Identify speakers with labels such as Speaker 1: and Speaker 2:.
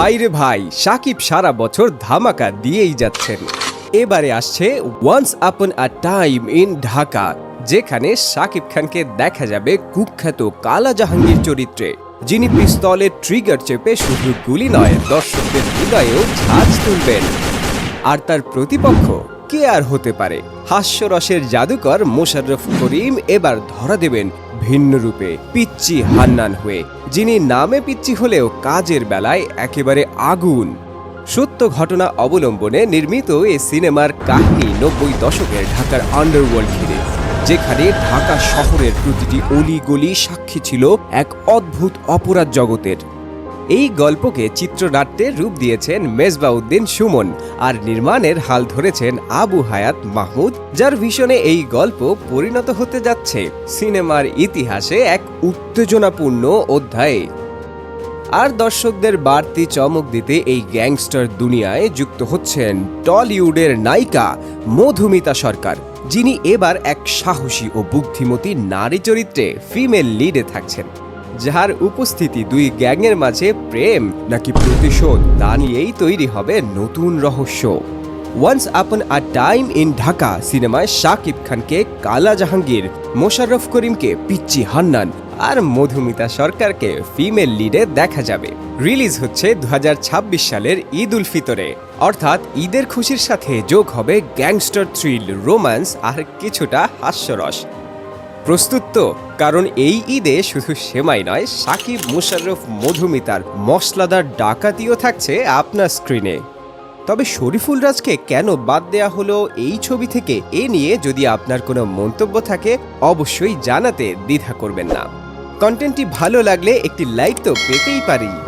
Speaker 1: ভাই রে ভাই, সাকিব সারা বছর ধামাকা দিয়েই যাচ্ছেন। এবারে আসছে once upon a time in Dhaka, যেখানে সাকিব খানকে দেখা যাবে কুখ্যাত কালা জাহাঙ্গীর চরিত্রে, যিনি পিস্তলের ট্রিগার চেপে শুধু গুলি নয়, দর্শকদের হৃদয়েও ঝাঁজ তুলবেন। আর তার প্রতিপক্ষ কে আর হতে পারে? হাস্যরসের জাদুকর মোশাররফ করিম এবার ধরা দেবেন ভিন্ন রূপে পিচ্চি হান্নান হয়ে, যিনি নামে পিচ্চি হলেও কাজের বেলায় একেবারে আগুন। সত্য ঘটনা অবলম্বনে নির্মিত এ সিনেমার কাহিনী নব্বই দশকের ঢাকার আন্ডারওয়ার্ল্ড ঘিরে, যেখানে ঢাকা শহরের প্রতিটি অলিগলি সাক্ষী ছিল এক অদ্ভুত অপরাধ জগতের। এই গল্পকে চিত্রনাট্যে রূপ দিয়েছেন মেজবাউদ্দিন সুমন আর নির্মাণের হাল ধরেছেন আবু হায়াত মাহমুদ, যার ভীষণে এই গল্প পরিণত হতে যাচ্ছে সিনেমার ইতিহাসে এক উত্তেজনাপূর্ণ অধ্যায়ে। আর দর্শকদের বাড়তি চমক দিতে এই গ্যাংস্টার দুনিয়ায় যুক্ত হচ্ছেন টলিউডের নায়িকা মধুমিতা সরকার, যিনি এবার এক সাহসী ও বুদ্ধিমতী নারী চরিত্রে ফিমেল লিডে থাকছেন। যার উপস্থিতি দুই গ্যাংয়ের মাঝে প্রেম নাকি প্রতিশোধ, তা নিয়েই তৈরি হবে নতুন রহস্য। Once upon a time in Dhaka সিনেমায় শাকিব খানকে কালা জাহাঙ্গীর, মোশাররফ করিমকে পিচ্চি হান্নান আর মধুমিতা সরকারকে ফিমেল লিডে দেখা যাবে। রিলিজ হচ্ছে দু হাজার ছাব্বিশ সালের ঈদ উল ফিতরে। অর্থাৎ ঈদের খুশির সাথে যোগ হবে গ্যাংস্টার থ্রিল, রোম্যান্স আর কিছুটা হাস্যরস। প্রস্তুত তো? কারণ এই ঈদে শুধু সেমাই নয়, সাকিব, মুশাররফ, মধুমিতার মশলাদার ডাকাতিও থাকছে আপনার স্ক্রিনে। তবে শরীফুল রাজকে কেন বাদ দেয়া হলো এই ছবি থেকে এ নিয়ে যদি আপনার কোনো মন্তব্য থাকে, অবশ্যই জানাতে দ্বিধা করবেন না। কন্টেন্টটি ভালো লাগলে একটি লাইক তো পেতেই পারি।